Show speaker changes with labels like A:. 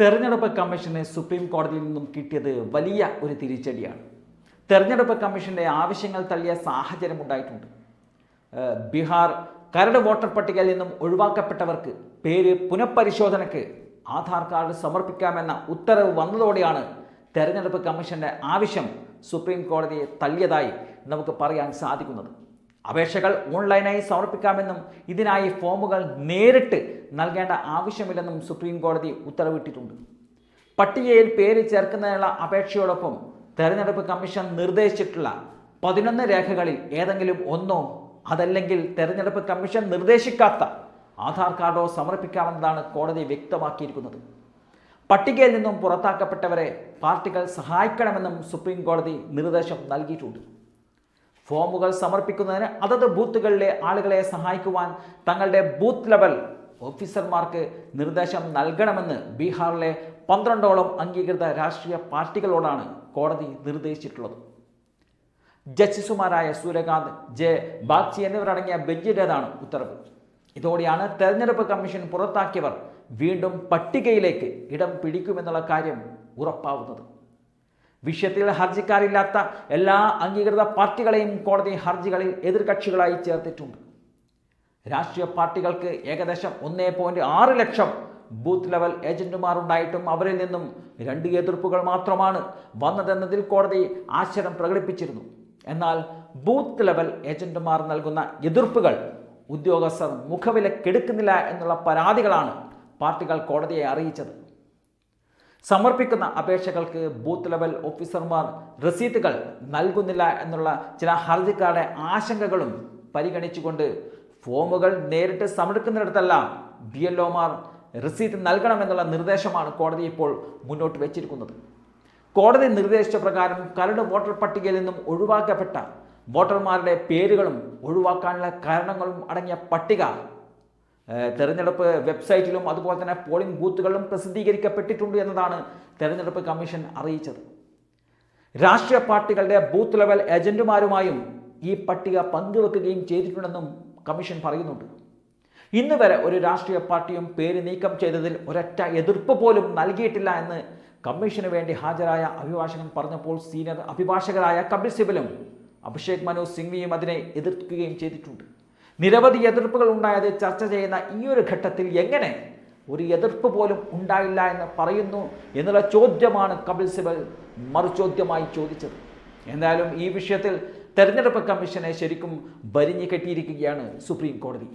A: തെരഞ്ഞെടുപ്പ് commission supreme കോടതിയിൽ നിന്നും കിട്ടിയത് വലിയ ഒരു തിരിച്ചടിയാണ്. തെരഞ്ഞെടുപ്പ് കമ്മീഷന്റെ ആവശ്യങ്ങൾ തള്ളിയ സാഹചര്യം ഉണ്ടായിട്ടുണ്ട്. ബീഹാർ കരട് വോട്ടർ പട്ടികയിൽ നിന്നും ഒഴിവാക്കപ്പെട്ടവർക്ക് പേര് പുനഃപരിശോധനയ്ക്ക് ആധാർ കാർഡ് സമർപ്പിക്കാമെന്ന ഉത്തരവ് വന്നതോടെയാണ് തെരഞ്ഞെടുപ്പ് കമ്മീഷന്റെ ആവശ്യം സുപ്രീം കോടതിയെ തള്ളിയതായി നമുക്ക് പറയാൻ സാധിക്കുന്നത്. അപേക്ഷകൾ ഓൺലൈനായി സമർപ്പിക്കാമെന്നും ഇതിനായി ഫോമുകൾ നേരിട്ട് നൽകേണ്ട ആവശ്യമില്ലെന്നും സുപ്രീം കോടതി ഉത്തരവിട്ടിട്ടുണ്ട്. പട്ടികയിൽ പേര് ചേർക്കുന്നതിനുള്ള അപേക്ഷയോടൊപ്പം തെരഞ്ഞെടുപ്പ് കമ്മീഷൻ നിർദ്ദേശിച്ചിട്ടുള്ള പതിനൊന്ന് രേഖകളിൽ ഏതെങ്കിലും ഒന്നോ അതല്ലെങ്കിൽ തെരഞ്ഞെടുപ്പ് കമ്മീഷൻ നിർദ്ദേശിക്കാത്ത ആധാർ കാർഡോ സമർപ്പിക്കാമെന്നതാണ് കോടതി വ്യക്തമാക്കിയിരിക്കുന്നത്. പട്ടികയിൽ നിന്നും പുറത്താക്കപ്പെട്ടവരെ പാർട്ടികൾ സഹായിക്കണമെന്നും സുപ്രീം കോടതി നിർദ്ദേശം നൽകിയിട്ടുണ്ട്. ഫോമുകൾ സമർപ്പിക്കുന്നതിന് അതത് ബൂത്തുകളിലെ ആളുകളെ സഹായിക്കുവാൻ തങ്ങളുടെ ബൂത്ത് ലെവൽ ഓഫീസർമാർക്ക് നിർദ്ദേശം നൽകണമെന്ന് ബീഹാറിലെ പന്ത്രണ്ടോളം അംഗീകൃത രാഷ്ട്രീയ പാർട്ടികളോടാണ് കോടതി നിർദ്ദേശിച്ചിട്ടുള്ളത്. ജസ്റ്റിസുമാരായ സൂര്യകാന്ത് ജെ. ബാഗ്ചി എന്നിവരടങ്ങിയ ബെഞ്ചിന്റേതാണ് ഉത്തരവ്. ഇതോടെയാണ് തെരഞ്ഞെടുപ്പ് കമ്മീഷൻ പുറത്താക്കിയവർ വീണ്ടും പട്ടികയിലേക്ക് ഇടം പിടിക്കുമെന്നുള്ള കാര്യം ഉറപ്പാവുന്നത്. വിഷയത്തിൽ ഹർജിക്കാരില്ലാത്ത എല്ലാ അംഗീകൃത പാർട്ടികളെയും കോടതി ഹർജികളിൽ എതിർകക്ഷികളായി ചേർത്തിട്ടുണ്ട്. രാഷ്ട്രീയ പാർട്ടികൾക്ക് ഏകദേശം ഒന്നേ പോയിന്റ് ആറ് ലക്ഷം ബൂത്ത് ലെവൽ ഏജന്റുമാർ ഉണ്ടായിട്ടും അവരിൽ നിന്നും രണ്ട് എതിർപ്പുകൾ മാത്രമാണ് വന്നതെന്നതിൽ കോടതി ആശ്ചര്യം പ്രകടിപ്പിച്ചിരുന്നു. എന്നാൽ ബൂത്ത് ലെവൽ ഏജന്റുമാർ നൽകുന്ന എതിർപ്പുകൾ ഉദ്യോഗസ്ഥർ മുഖവിലക്കെടുക്കുന്നില്ല എന്നുള്ള പരാതികളാണ് പാർട്ടികൾ കോടതിയെ അറിയിച്ചത്. സമർപ്പിക്കുന്ന അപേക്ഷകൾക്ക് ബൂത്ത് ലെവൽ ഓഫീസർമാർ രസീതുകൾ നൽകുന്നില്ല എന്നുള്ള ചില ഹർജിക്കാരുടെ ആശങ്കകളും പരിഗണിച്ചുകൊണ്ട് ഫോമുകൾ നേരിട്ട് സമർപ്പിക്കുന്നിടത്തെല്ലാം ബി എൽ ഒമാർ റസീറ്റ് നൽകണമെന്നുള്ള നിർദ്ദേശമാണ് കോടതി ഇപ്പോൾ മുന്നോട്ട് വെച്ചിരിക്കുന്നത്. കോടതി നിർദ്ദേശിച്ച പ്രകാരം കരട് വോട്ടർ പട്ടികയിൽ നിന്നും ഒഴിവാക്കപ്പെട്ട വോട്ടർമാരുടെ പേരുകളും ഒഴിവാക്കാനുള്ള കാരണങ്ങളും അടങ്ങിയ പട്ടിക തെരഞ്ഞെടുപ്പ് വെബ്സൈറ്റിലും അതുപോലെ തന്നെ പോളിംഗ് ബൂത്തുകളിലും പ്രസിദ്ധീകരിക്കപ്പെട്ടിട്ടുണ്ട് എന്നതാണ് തെരഞ്ഞെടുപ്പ് കമ്മീഷൻ അറിയിച്ചത്. രാഷ്ട്രീയ പാർട്ടികളുടെ ബൂത്ത് ലെവൽ ഏജന്റുമാരുമായും ഈ പട്ടിക പങ്കുവെക്കുകയും ചെയ്തിട്ടുണ്ടെന്നും കമ്മീഷൻ പറയുന്നുണ്ട്. ഇന്ന് വരെ ഒരു രാഷ്ട്രീയ പാർട്ടിയും പേര് നീക്കം ചെയ്തതിൽ ഒരൊറ്റ എതിർപ്പ് പോലും നൽകിയിട്ടില്ല എന്ന് കമ്മീഷന് വേണ്ടി ഹാജരായ അഭിഭാഷകൻ പറഞ്ഞപ്പോൾ സീനിയർ അഭിഭാഷകരായ കപിൽ സിബലും അഭിഷേക് മനു സിംഗ്വിയും അതിനെ എതിർക്കുകയും ചെയ്തിട്ടുണ്ട്. നിരവധി എതിർപ്പുകൾ ഉണ്ടായത് ചർച്ച ചെയ്യുന്ന ഈ ഒരു ഘട്ടത്തിൽ എങ്ങനെ ഒരു എതിർപ്പ് പോലും ഉണ്ടായില്ല എന്ന് പറയുന്നു എന്നുള്ള ചോദ്യമാണ് കപിൽ സിബൽ മറുചോദ്യമായി ചോദിച്ചത്. എന്തായാലും ഈ വിഷയത്തിൽ തെരഞ്ഞെടുപ്പ് കമ്മീഷനെ ശരിക്കും ഭരിഞ്ഞു കെട്ടിയിരിക്കുകയാണ് സുപ്രീം കോടതി.